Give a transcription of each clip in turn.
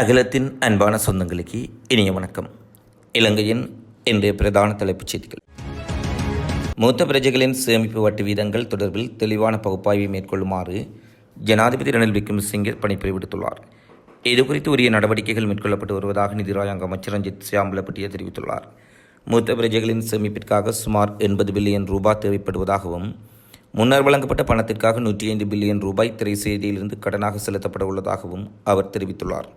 அகிலத்தின் அன்பான சொந்தங்களுக்கு இனிய வணக்கம். இலங்கையின் இன்றைய பிரதான தலைப்புச் செய்திகள். மூத்த பிரஜைகளின் சேமிப்பு வட்டி வீதங்கள் தொடர்பில் தெளிவான பகுப்பாய்வை மேற்கொள்ளுமாறு ஜனாதிபதி ரணில் விக்ரமசிங்கே பணிப்புரை விடுத்துள்ளார். இதுகுறித்து உரிய நடவடிக்கைகள் மேற்கொள்ளப்பட்டு வருவதாக நிதிராயங்க அமைச்சர் ரஞ்சித் சியாம்பலப்பட்டிய தெரிவித்துள்ளார். மூத்த பிரஜைகளின் சேமிப்பிற்காக சுமார் எண்பது பில்லியன் ரூபாய் தேவைப்படுவதாகவும் முன்னர் வழங்கப்பட்ட பணத்திற்காக நூற்றி ஐந்து பில்லியன் ரூபாய் திரை செய்தியிலிருந்து கடனாக செலுத்தப்பட உள்ளதாகவும் அவர் தெரிவித்துள்ளார்.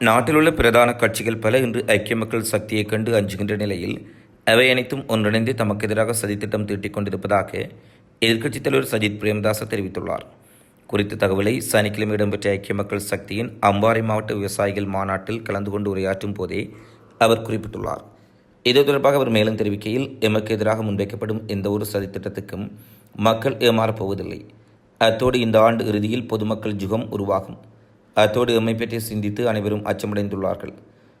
நாட்டிலுள்ள பிரதான கட்சிகள் பல இன்று ஐக்கிய மக்கள் சக்தியைக் கண்டு அஞ்சுகின்ற நிலையில் அவை அனைத்தும் ஒன்றிணைந்து தமக்கு எதிராக சதித்திட்டம் தீட்டிக் கொண்டிருப்பதாக எதிர்க்கட்சித் தலைவர் சஜித் பிரேமதாச தெரிவித்துள்ளார். குறித்த தகவலை சனிக்கிழமை இடம்பெற்ற ஐக்கிய மக்கள் சக்தியின் அம்பாறை மாவட்ட விவசாயிகள் மாநாட்டில் கலந்து கொண்டு உரையாற்றும் போதே அவர் குறிப்பிட்டுள்ளார். இது தொடர்பாக அவர் மேலும் தெரிவிக்கையில் எமக்கு எதிராக முன்வைக்கப்படும் எந்த ஒரு சதித்திட்டத்துக்கும் மக்கள் ஏமாறப்போவதில்லை அத்தோடு இந்த ஆண்டு இறுதியில் பொதுமக்கள் ஜுகம் உருவாகும். அத்தோடு எம்மை பற்றி சிந்தித்து அனைவரும் அச்சமடைந்துள்ளார்கள்.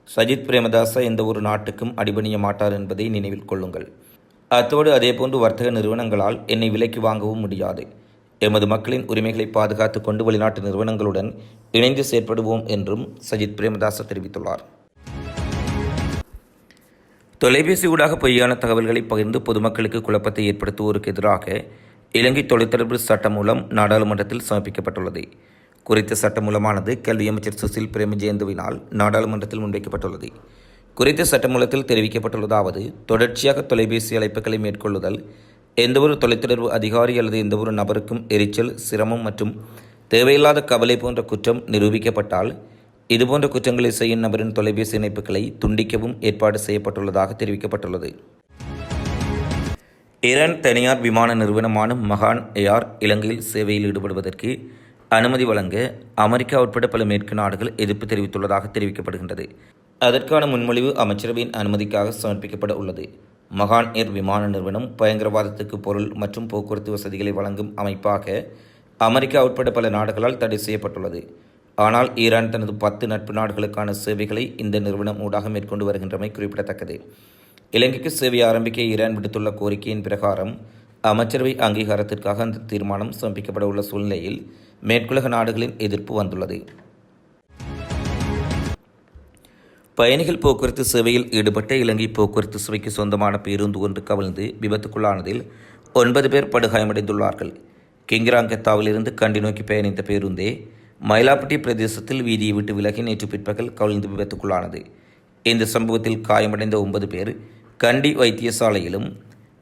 சஜித் பிரேமதாச எந்த ஒரு நாட்டுக்கும் அடிபணிய மாட்டார் என்பதை நினைவில் கொள்ளுங்கள். அத்தோடு அதேபோன்று வர்த்தக நிறுவனங்களால் என்னை விலைக்கு வாங்கவும் முடியாது. எமது மக்களின் உரிமைகளை பாதுகாத்து கொண்டு வெளிநாட்டு நிறுவனங்களுடன் இணைந்து செயற்படுவோம் என்றும் சஜித் பிரேமதாச தெரிவித்துள்ளார். தொலைபேசி ஊடாக பொய்யான தகவல்களை பகிர்ந்து பொதுமக்களுக்கு குழப்பத்தை ஏற்படுத்துவோருக்கு எதிராக இலங்கை தொலைத்தொடர்பு சட்டம் மூலம் நாடாளுமன்றத்தில் சமர்ப்பிக்கப்பட்டுள்ளது. குறித்த சட்டமூலமானது கல்வி அமைச்சர் சுசில் பிரேமஜெயந்துவினால் நாடாளுமன்றத்தில் முன்வைக்கப்பட்டுள்ளது. குறித்த சட்டமூலத்தில் தெரிவிக்கப்பட்டுள்ளதாவது தொடர்ச்சியாக தொலைபேசி அழைப்புகளை மேற்கொள்ளுதல் எந்தவொரு தொலைத்தொடர்பு அதிகாரி அல்லது எந்தவொரு நபருக்கும் எரிச்சல் சிரமம் மற்றும் தேவையில்லாத கவலை போன்ற குற்றம் நிரூபிக்கப்பட்டால் இதுபோன்ற குற்றங்களை செய்யும் நபரின் தொலைபேசி இணைப்புகளை துண்டிக்கவும் ஏற்பாடு செய்யப்பட்டுள்ளதாக தெரிவிக்கப்பட்டுள்ளது. ஈரான் தனியார் விமான நிறுவனமான மகான் ஏஆர் இலங்கையில் சேவையில் ஈடுபடுவதற்கு அனுமதி வழங்க அமெரிக்கா உட்பட பல மேற்கு நாடுகள் எதிர்ப்பு தெரிவித்துள்ளதாக தெரிவிக்கப்படுகின்றது. அதற்கான முன்மொழிவு அமைச்சரவையின் அனுமதிக்காக சமர்ப்பிக்கப்பட உள்ளது. மகான் ஏர் விமான நிறுவனம் பயங்கரவாதத்துக்கு பொருள் மற்றும் போக்குவரத்து வசதிகளை வழங்கும் அமைப்பாக அமெரிக்கா உட்பட பல நாடுகளால் தடை செய்யப்பட்டுள்ளது. ஆனால் ஈரான் தனது பத்து நட்பு நாடுகளுக்கான சேவைகளை இந்த நிறுவனம் ஊடாக மேற்கொண்டு வருகின்றமை குறிப்பிடத்தக்கது. இலங்கைக்கு சேவை ஆரம்பிக்க ஈரான் விடுத்துள்ள கோரிக்கையின் பிரகாரம் அமைச்சரவை அங்கீகாரத்திற்காக அந்த தீர்மானம் சமர்ப்பிக்கப்பட உள்ள சூழ்நிலையில் மேற்குலக நாடுகளின் எதிர்ப்பு வந்துள்ளது. பயணிகள் போக்குவரத்து சேவையில் ஈடுபட்ட இலங்கை போக்குவரத்து சேவைக்கு சொந்தமான பேருந்து ஒன்று கவிழ்ந்து விபத்துக்குள்ளானதில் ஒன்பது பேர் படுகாயமடைந்துள்ளார்கள். கிங்கிராங்கத்தாவிலிருந்து கண்டி நோக்கி பயணித்த பேருந்தே மயிலாப்பட்டி பிரதேசத்தில் வீதியை விட்டு விலகி நேற்று பிற்பகல் கவிழ்ந்து விபத்துக்குள்ளானது. இந்த சம்பவத்தில் காயமடைந்த ஒன்பது பேர் கண்டி வைத்தியசாலையிலும்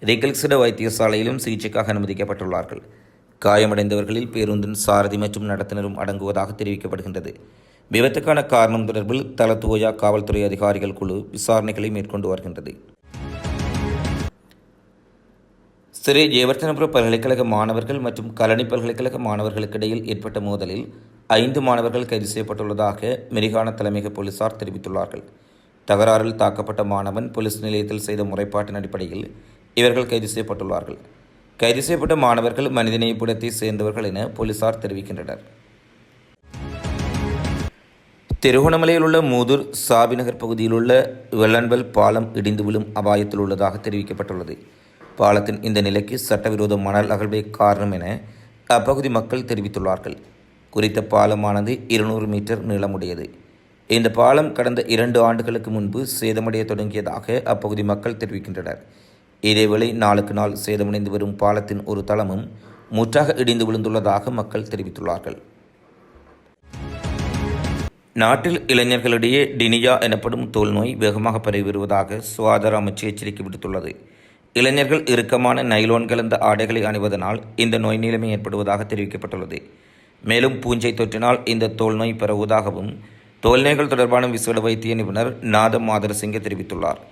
ரிகல்சிட வைத்தியசாலையிலும் சிகிச்சைக்காக அனுமதிக்கப்பட்டுள்ளார்கள். காயமடைந்தவர்களில் பேருந்தின் சாரதி மற்றும் நடத்துனரும் அடங்குவதாக தெரிவிக்கப்படுகின்றது. விபத்துக்கான காரணம் தொடர்பில் தலத்துவோயா காவல்துறை அதிகாரிகள் குழு விசாரணைகளை மேற்கொண்டு வருகின்றது. ஸ்ரீ ஜெயவர்த்தனபுர பல்கலைக்கழக மாணவர்கள் மற்றும் கலனி பல்கலைக்கழக மாணவர்களுக்கிடையில் ஏற்பட்ட மோதலில் ஐந்து மாணவர்கள் கைது செய்யப்பட்டுள்ளதாக மெரிகான தலைமையக போலீசார் தெரிவித்துள்ளார்கள். தகராறில் தாக்கப்பட்ட மாணவன் போலீஸ் நிலையத்தில் செய்த முறைப்பாட்டின் அடிப்படையில் இவர்கள் கைது செய்யப்பட்டுள்ளார்கள். கைது செய்யப்பட்ட மாணவர்கள் மனிதநேயப்புடத்தை சேர்ந்தவர்கள் என போலீசார் தெரிவிக்கின்றனர். திருகோணமலையில் உள்ள மூதூர் சாபிநகர் பகுதியில் உள்ள வெள்ளன்பல் பாலம் இடிந்து விழும் அபாயத்தில் உள்ளதாக தெரிவிக்கப்பட்டுள்ளது. பாலத்தின் இந்த நிலைக்கு சட்டவிரோத மணல் அகழ்வே காரணம் என அப்பகுதி மக்கள் தெரிவித்துள்ளார்கள். குறித்த பாலமானது இருநூறு மீட்டர் நீளமுடையது. இந்த பாலம் கடந்த இரண்டு ஆண்டுகளுக்கு முன்பு சேதமடைய தொடங்கியதாக அப்பகுதி மக்கள் தெரிவிக்கின்றனர். இதேவேளை நாளுக்கு நாள் சேதமடைந்து வரும் பாலத்தின் ஒரு தளமும் முற்றாக இடிந்து விழுந்துள்ளதாக மக்கள் தெரிவித்துள்ளார்கள். நாட்டில் இளைஞர்களிடையே டினியா எனப்படும் தோல்நோய் வேகமாக பரவி வருவதாக சுகாதார அமைச்சு எச்சரிக்கை விடுத்துள்ளது. இளைஞர்கள் இறுக்கமான நைலோன் கலந்த ஆடைகளை அணிவதனால் இந்த நோய் நிலைமை ஏற்படுவதாக தெரிவிக்கப்பட்டுள்ளது. மேலும் பூஞ்சை தொற்றினால் இந்த தோல்நோய் பரவுவதாகவும் தோல்நோய்கள் தொடர்பான விசேட வைத்திய நிபுணர் நாதம் மாதரசிங்க தெரிவித்துள்ளார்.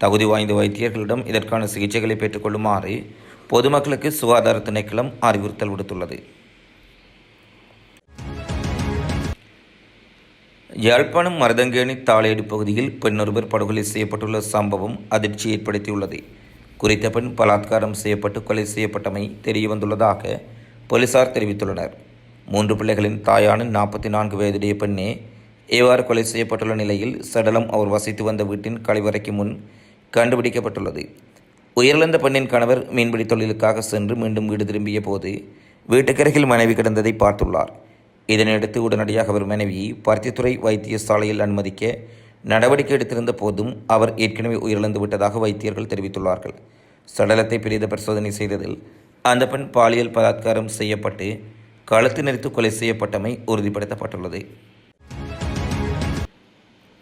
தகுதி வாய்ந்த வைத்தியர்களிடம் இதற்கான சிகிச்சைகளை பெற்றுக்கொள்ளுமாறு பொதுமக்களுக்கு சுகாதார திணைக்களம் அறிவுறுத்தல் விடுத்துள்ளது. யாழ்ப்பாணம் மருதங்கேணி தாளேடு பகுதியில் பெண்ணொருவர் படுகொலை செய்யப்பட்டுள்ள சம்பவம் அதிர்ச்சி ஏற்படுத்தியுள்ளது. குறித்த பெண் பலாத்காரம் செய்யப்பட்டு கொலை செய்யப்பட்டமை தெரியவந்துள்ளதாக போலீசார் தெரிவித்துள்ளனர். மூன்று பிள்ளைகளின் தாயான நாற்பத்தி நான்கு வயதுடைய பெண்ணே ஏவாறு கொலை செய்யப்பட்டுள்ள நிலையில் சடலம் அவர் வசித்து வந்த வீட்டின் கழிவறைக்கு முன் கண்டுபிடிக்கப்பட்டுள்ளது. உயிரிழந்த பெண்ணின் கணவர் மீன்பிடி தொழிலுக்காக சென்று மீண்டும் வீடு திரும்பிய போது வீட்டுக்கருகில் மனைவி கிடந்ததை பார்த்துள்ளார். இதனையடுத்து உடனடியாக அவர் மனைவியை பருத்தித்துறை வைத்தியசாலையில் அனுமதிக்க நடவடிக்கை எடுத்திருந்த போதும் அவர் ஏற்கனவே உயிரிழந்து விட்டதாக வைத்தியர்கள் தெரிவித்துள்ளார்கள். சடலத்தை பிரித பரிசோதனை செய்ததில் அந்த பெண் பாலியல் பலாத்காரம் செய்யப்பட்டு கழுத்து நெரித்து கொலை செய்யப்பட்டமை உறுதிப்படுத்தப்பட்டுள்ளது.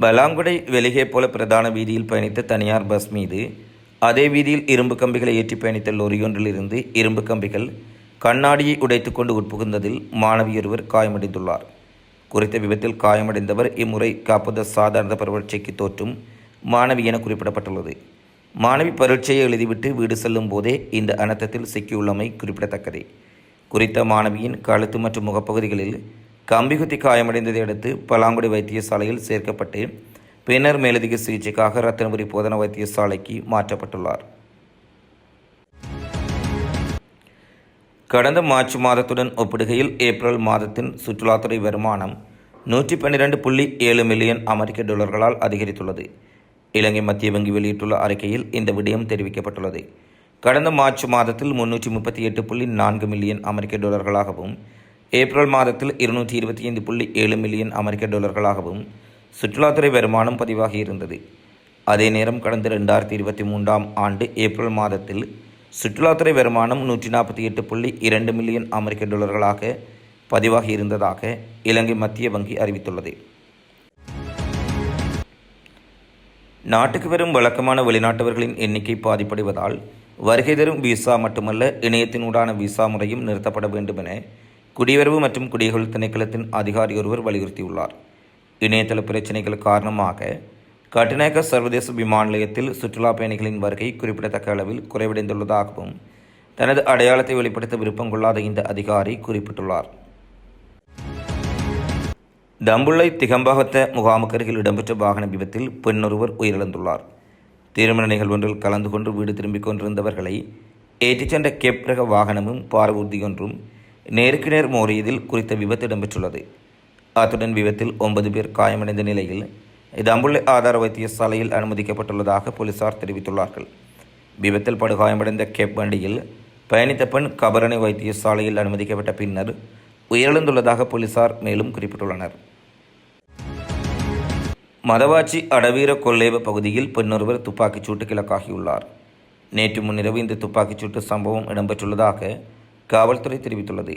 பலாங்குடை வெளியே போல பிரதான வீதியில் பயணித்த தனியார் பஸ் மீது அதே வீதியில் இரும்பு கம்பிகளை ஏற்றி பயணித்த லொரியொன்றிலிருந்து இரும்பு கம்பிகள் கண்ணாடியை உடைத்துக்கொண்டு உட்புகுந்ததில் மாணவியொருவர் காயமடைந்துள்ளார். குறித்த விபத்தில் காயமடைந்தவர் இம்முறை காப்பத சாதாரண பரீட்சைக்கு தோற்றும் மாணவி என குறிப்பிடப்பட்டுள்ளது. மாணவி பரீட்சையை எழுதிவிட்டு வீடு செல்லும் போதே இந்த அனர்த்தத்தில் சிக்கியுள்ளமை குறிப்பிடத்தக்கது. குறித்த மாணவியின் கழுத்து மற்றும் முகப்பகுதிகளில் கம்பிகுத்தி காயமடைந்ததை அடுத்து பலாங்குடி வைத்தியசாலையில் சேர்க்கப்பட்டு பின்னர் மேலதிக சிகிச்சைக்காக ரத்தனபுரி போதனா வைத்தியசாலைக்கு மாற்றப்பட்டுள்ளார். கடந்த மார்ச் மாதத்துடன் ஒப்பிடுகையில் ஏப்ரல் மாதத்தின் சுற்றுலாத்துறை வருமானம் நூற்றி பன்னிரண்டு புள்ளி ஏழு மில்லியன் அமெரிக்க டாலர்களால் அதிகரித்துள்ளது. இலங்கை மத்திய வங்கி வெளியிட்டுள்ள அறிக்கையில் இந்த விடயம் தெரிவிக்கப்பட்டுள்ளது. கடந்த மார்ச் மாதத்தில் முன்னூற்றி முப்பத்தி எட்டு புள்ளி நான்கு மில்லியன் அமெரிக்க டாலர்களாகவும் ஏப்ரல் மாதத்தில் இருநூற்றி இருபத்தி ஐந்து புள்ளி ஏழு மில்லியன் அமெரிக்க டாலர்களாகவும் சுற்றுலாத்துறை வருமானம் பதிவாகி இருந்தது. அதே நேரம் கடந்த ரெண்டாயிரத்தி இருபத்தி மூன்றாம் ஆண்டு ஏப்ரல் மாதத்தில் சுற்றுலாத்துறை வருமானம் நூற்றி நாற்பத்தி எட்டு புள்ளி இரண்டு மில்லியன் அமெரிக்க டாலர்களாக பதிவாகி இருந்ததாக இலங்கை மத்திய வங்கி அறிவித்துள்ளது. நாட்டுக்கு வரும் வழக்கமான வெளிநாட்டவர்களின் எண்ணிக்கை பாதிப்படைவதால் வருகை தரும் விசா மட்டுமல்ல இணையத்தினூடான விசா முறையும் நிறுத்தப்பட வேண்டும் என குடிவரவு மற்றும் குடியகல் திணைக்களத்தின் அதிகாரி ஒருவர் வலியுறுத்தியுள்ளார். இணையதள பிரச்சினைகள் காரணமாக கட்டுநாயக்க சர்வதேச விமான நிலையத்தில் சுற்றுலா பயணிகளின் வருகை குறிப்பிடத்தக்க அளவில் குறைவடைந்துள்ளதாகவும் தனது அடையாளத்தை வெளிப்படுத்த விருப்பம் கொள்ளாத இந்த அதிகாரி குறிப்பிட்டுள்ளார். தம்புள்ளை திகம்பாகத்த முகாமுக்கருகில் இடம்பெற்ற வாகன விபத்தில் பெண்ணொருவர் உயிரிழந்துள்ளார். திருமண நிகழ்வொன்றில் கலந்து கொண்டு வீடு திரும்பிக் கொண்டிருந்தவர்களை ஏற்றிச் சென்ற கேப் ரக வாகனமும் பாரவூர்தியொன்றும் நேருக்கு நேர் மோதியதில் குறித்த விபத்து இடம்பெற்றுள்ளது. அத்துடன் விபத்தில் ஒன்பது பேர் காயமடைந்த நிலையில் தம்புள்ளை ஆதார வைத்தியசாலையில் அனுமதிக்கப்பட்டுள்ளதாக போலீசார் தெரிவித்துள்ளார்கள். விபத்தில் படுகாயமடைந்த கேப் வண்டியில் பயணித்த பெண் கபரணை வைத்தியசாலையில் அனுமதிக்கப்பட்ட பின்னர் உயிரிழந்துள்ளதாக போலீசார் மேலும் குறிப்பிட்டுள்ளனர். மதவாச்சி அடவீர கொல்லேவ பகுதியில் பெண்ணொருவர் துப்பாக்கிச் சூட்டு இலக்காகியுள்ளார். நேற்று முன்னிரவு இந்த துப்பாக்கிச் சூட்டு சம்பவம் இடம்பெற்றுள்ளதாக காவல்துறை தெரிவித்துள்ளது.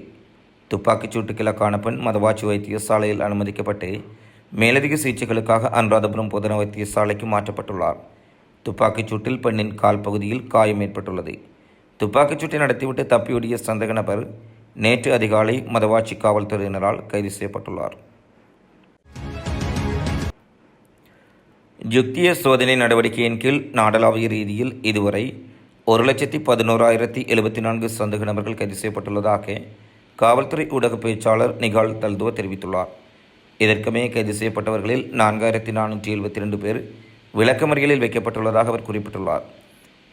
துப்பாக்கிச் சூட்டுக்கு இலக்கான பெண் மதவாச்சி வைத்தியசாலையில் அனுமதிக்கப்பட்டு மேலதிக சிகிச்சைகளுக்காக அனுராதபுரம் பொதுன வைத்தியசாலைக்கு மாற்றப்பட்டுள்ளார். துப்பாக்கிச் சூட்டில் பெண்ணின் கால் பகுதியில் காயம் ஏற்பட்டுள்ளது. துப்பாக்கிச் சூட்டை நடத்திவிட்டு தப்பியோடிய சந்தேக நபர் நேற்று அதிகாலை மதவாச்சி காவல்துறையினரால் கைது செய்யப்பட்டுள்ளார். யுக்திய சோதனை நடவடிக்கையின் கீழ் நாடளாவிய ரீதியில் இதுவரை ஒரு லட்சத்தி பதினோராயிரத்தி எழுபத்தி நான்கு சந்தேக நபர்கள் கைது செய்யப்பட்டுள்ளதாக காவல்துறை ஊடக பேச்சாளர் நிகால் தல்துவ தெரிவித்துள்ளார். இதற்குமே கைது செய்யப்பட்டவர்களில் நான்காயிரத்தி நானூற்றி எழுபத்தி ரெண்டு பேர் விளக்கமறியலில் வைக்கப்பட்டுள்ளதாக அவர் குறிப்பிட்டுள்ளார்.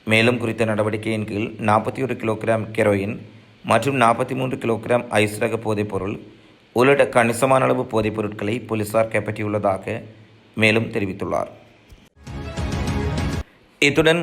மேலும் குறித்த நடவடிக்கையின் கீழ் நாற்பத்தி ஒரு கிலோகிராம் கெரோயின் மற்றும் நாற்பத்தி மூன்று கிலோகிராம் ஐஸ் ரக போதைப்பொருள் உள்ளிட்ட கணிசமான அளவு போதைப் பொருட்களை போலீசார் கைப்பற்றியுள்ளதாக மேலும் தெரிவித்துள்ளார். இத்துடன்